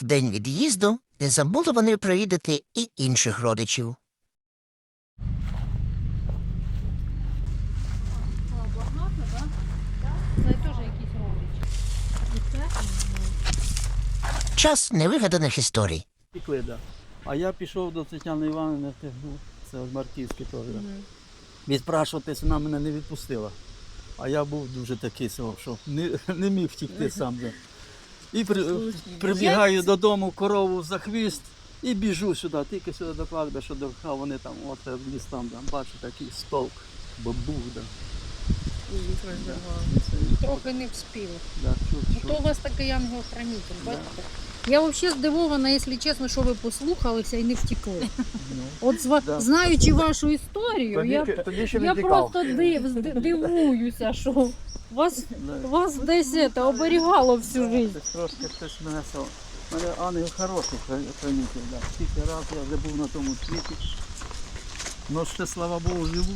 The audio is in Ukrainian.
В день від'їзду не забули вони провідати і інших родичів. Це теж якісь родичі. Час невигаданих історій. Пікли, да. А я пішов до Тетяни Івановни, ну, це з Марківський теж. Да. Відпрашуватись, вона мене не відпустила. А я був дуже такий, що що не, не міг втікти сам. Да. І при, прибігаю додому, корову за хвіст і біжу сюди, тільки сюди до кладбища, до хав вони там, от е, в ліс там, там бачу такий стовп, бабух, да. Трохи не вспів. да, чу, чу. То у вас такий ангел-хранитель, бачите? Я взагалі здивована, якщо чесно, що ви послухалися і не втекли. Ну, От знаючи вашу історію, я, тоді ще я просто див, зди- дивуюся, що вас, Да. вас десь це, оберігало всю життя. Це трошки хтось мене сав. У мене ангел хороший хра- хранитель, да. Скільки раз я вже був на тому світі. Ну ще слава Богу живу.